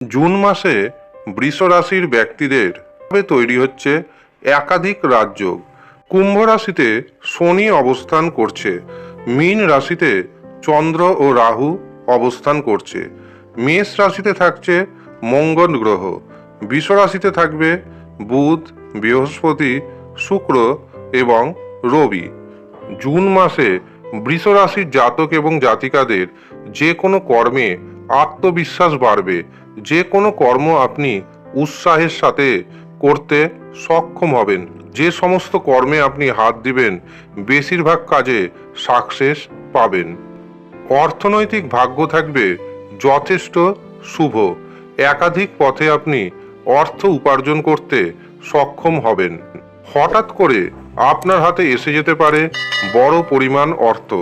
June মাসে বৃষ রাশির ব্যক্তিদের তৈরি হচ্ছে একাধিক রাজযোগ। কুম্ভ রাশিতে শনি অবস্থান করছে, মীন রাশিতে চন্দ্র ও রাহু অবস্থান করছে। মেষ রাশিতে থাকছে মঙ্গল গ্রহ, বৃষ রাশিতে থাকবে বুধ, বৃহস্পতি, শুক্র এবং রবি। জুন মাসে বৃষ রাশির জাতক এবং জাতিকাদের যে কোনো কর্মে আত্মবিশ্বাস বাড়বে। যে কোনো কর্ম আপনি উৎসাহের সাথে করতে সক্ষম হবেন। যে সমস্ত কর্মে আপনি হাত দিবেন, বেশিরভাগ কাজে সাকসেস পাবেন। অর্থনৈতিক ভাগ্য থাকবে যথেষ্ট শুভ। একাধিক পথে আপনি অর্থ উপার্জন করতে সক্ষম হবেন। হঠাৎ করে আপনার হাতে এসে যেতে পারে বড় পরিমাণ অর্থ।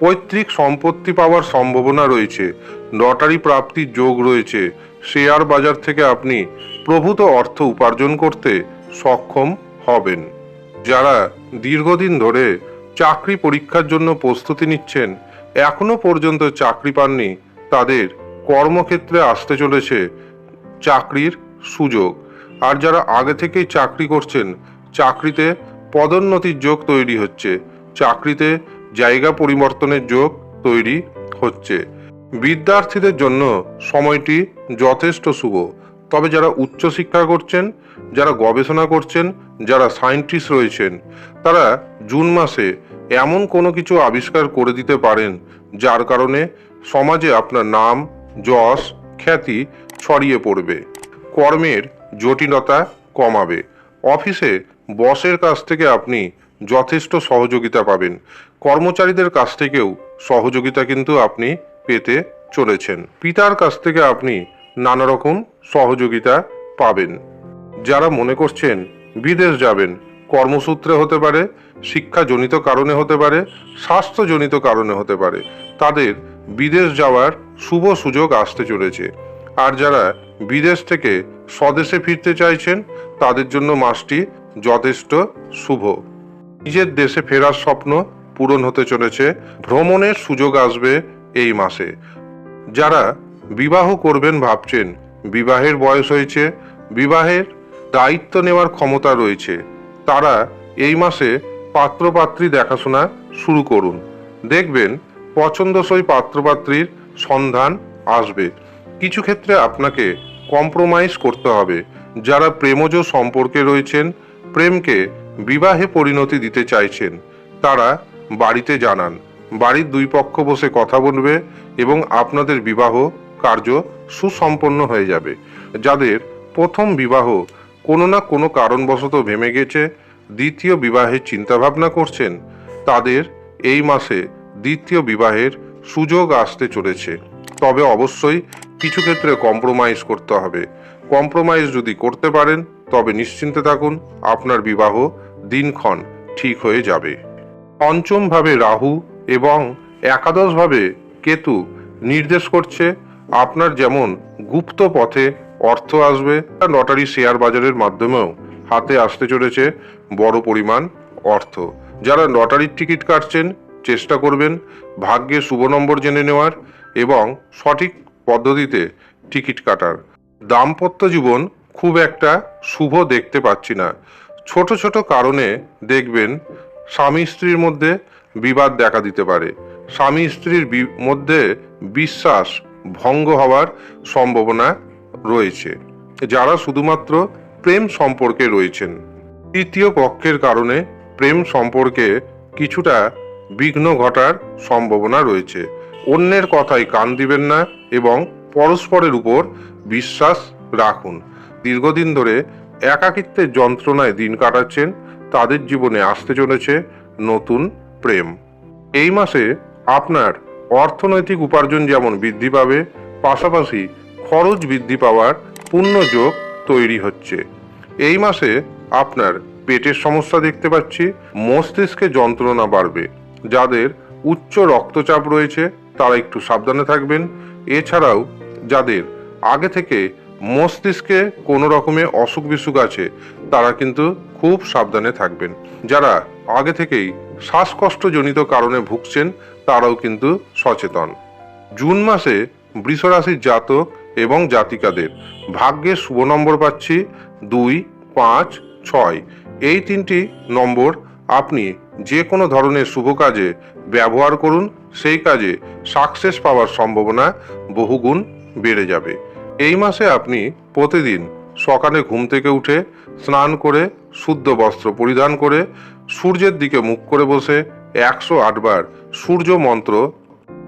পৈতৃক সম্পত্তি পাওয়ার সম্ভাবনা রয়েছে। লটারি প্রাপ্তির যোগ রয়েছে, শেয়ার বাজার থেকে আপনি প্রভূত অর্থ উপার্জন করতে সক্ষম হবেন। যারা দীর্ঘদিন ধরে চাকরি পরীক্ষার জন্য প্রস্তুতি নিচ্ছেন, এখনও পর্যন্ত চাকরি পাননি, তাদের কর্মক্ষেত্রে আসতে চলেছে চাকরির সুযোগ। আর যারা আগে থেকেই চাকরি করছেন, চাকরিতে পদোন্নতির যোগ তৈরি হচ্ছে, চাকরিতে জায়গা পরিবর্তনের যোগ তৈরি হচ্ছে। বিদ্যার্থীদের জন্য সময়টি যথেষ্ট শুভ। তবে যারা উচ্চশিক্ষা করছেন, যারা গবেষণা করছেন, যারা সায়েন্টিস্ট রয়েছেন, তারা জুন মাসে এমন কোনো কিছু আবিষ্কার করে দিতে পারেন, যার কারণে সমাজে আপনার নাম, যশ, খ্যাতি ছড়িয়ে পড়বে। কর্মের জটিলতা কমাবে। অফিসে বসের কাছ থেকে আপনি যথেষ্ট সহযোগিতা পাবেন। কর্মচারীদের কাছ থেকেও সহযোগিতা কিন্তু আপনি পেতে চলেছেন। পিতার কাছ থেকে আপনি নানা রকম সহযোগিতা পাবেন। যারা মনে করছেন বিদেশ যাবেন, কর্মসূত্রে হতে পারে, শিক্ষাজনিত কারণে হতে পারে, স্বাস্থ্যজনিত কারণে হতে পারে, তাদের বিদেশ যাওয়ার শুভ সুযোগ আসতে চলেছে। আর যারা বিদেশ থেকে স্বদেশে ফিরতে চাইছেন, তাদের জন্য মাসটি যথেষ্ট শুভ। নিজের দেশে ফেরার স্বপ্ন পূরণ হতে চলেছে। ভ্রমণের সুযোগ আসবে এই মাসে। যারা বিবাহ করবেন ভাবছেন, বিবাহের বয়স হয়েছে, বিবাহের দায়িত্ব নেওয়ার ক্ষমতা রয়েছে, তারা এই মাসে পাত্রপাত্রী দেখাশোনা শুরু করুন। দেখবেন পছন্দসই পাত্রপাত্রীর সন্ধান আসবে। কিছু ক্ষেত্রে আপনাকে কম্প্রোমাইজ করতে হবে। যারা প্রেমজ সম্পর্কে রয়েছেন, প্রেমকে বিবাহে পরিণতি দিতে চাইছেন, তারা বাড়িতে জানান। বাড়ির দুই পক্ষ বসে কথা বলবে এবং আপনাদের বিবাহ কার্য সুসম্পন্ন হয়ে যাবে। যাদের প্রথম বিবাহ কোনো না কোনো কারণবশত ভেমে গেছে, দ্বিতীয় বিবাহের চিন্তাভাবনা করছেন, তাদের এই মাসে দ্বিতীয় বিবাহের সুযোগ আসতে চলেছে। তবে অবশ্যই কিছু ক্ষেত্রে কম্প্রোমাইজ করতে হবে। কম্প্রোমাইজ যদি করতে পারেন, তবে নিশ্চিন্তে থাকুন, আপনার বিবাহ দিনক্ষণ ঠিক হয়ে যাবে। পঞ্চমভাবে রাহু এবং একাদশভাবে কেতু নির্দেশ করছে, আপনার যেমন গুপ্ত পথে অর্থ আসবে লটারি শেয়ার বাজারের মাধ্যমেও হাতে আসতে চলেছে বড় পরিমাণ অর্থ। যারা লটারির টিকিট কাটছেন, চেষ্টা করবেন ভাগ্যে শুভ নম্বর জেনে নেওয়ার এবং সঠিক পদ্ধতিতে টিকিট কাটার। দাম্পত্য জীবন খুব একটা শুভ দেখতে পাচ্ছি না। ছোট ছোট কারণে দেখবেন স্বামী স্ত্রীর মধ্যে বিবাদ দেখা দিতে পারে। স্বামী স্ত্রীর মধ্যে বিশ্বাস ভঙ্গ হওয়ার সম্ভাবনা রয়েছে, যারা শুধুমাত্র প্রেম সম্পর্কে রয়েছেন। তৃতীয় পক্ষের কারণে প্রেম সম্পর্কে কিছুটা বিঘ্ন ঘটার সম্ভাবনা রয়েছে। অন্যের কথায় কান দিবেন না এবং পরস্পরের উপর বিশ্বাস রাখুন। দীর্ঘদিন ধরে একাকিত্বের যন্ত্রণায় দিন কাটাচ্ছেন, তাদের জীবনে আসতে চলেছে নতুন প্রেম, এই মাসে আপনার অর্থনৈতিক উপার্জন যেমন বৃদ্ধি পাবে, পাশাপাশি খরচ বৃদ্ধি পাওয়ার পূর্ণযোগ তৈরি হচ্ছে। এই মাসে আপনার পেটের সমস্যা দেখতে পাচ্ছি, মস্তিষ্কে যন্ত্রণা বাড়বে। যাদের উচ্চ রক্তচাপ রয়েছে, তারা একটু সাবধানে থাকবেন। এছাড়াও যাদের আগে থেকে মস্তিষ্কে কোনো রকমের অসুখ বিসুখ আছে, তারা কিন্তু খুব সাবধানে থাকবেন। যারা আগে থেকেই শ্বাসকষ্টজনিত কারণে ভুগছেন, তারাও কিন্তু সচেতন। জুন মাসে বৃষরাশির জাতক এবং জাতিকাদের ভাগ্যে শুভ নম্বর পাচ্ছি দুই, পাঁচ, ছয়। এই তিনটি নম্বর আপনি যে কোনো ধরনের শুভ কাজে ব্যবহার করুন, সেই কাজে সাকসেস পাওয়ার সম্ভাবনা বহুগুণ বেড়ে যাবে। এই মাসে আপনি প্রতিদিন সকালে ঘুম থেকে উঠে স্নান করে শুদ্ধ বস্ত্র পরিধান করে সূর্যের দিকে মুখ করে বসে একশো আটবার সূর্য মন্ত্র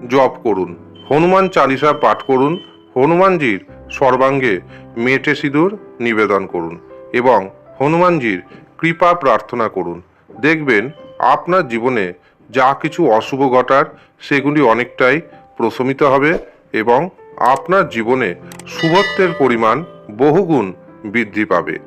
জপ করুন, হনুমান চালিসা পাঠ করুন, হনুমানজির সর্বাঙ্গে মেটে সিঁদুর নিবেদন করুন এবং হনুমানজির কৃপা প্রার্থনা করুন। দেখবেন আপনার জীবনে যা কিছু অশুভ ঘটার সেগুলি অনেকটাই প্রশমিত হবে এবং আপনার জীবনে শুভত্বের পরিমাণ বহুগুণ বৃদ্ধি পাবে।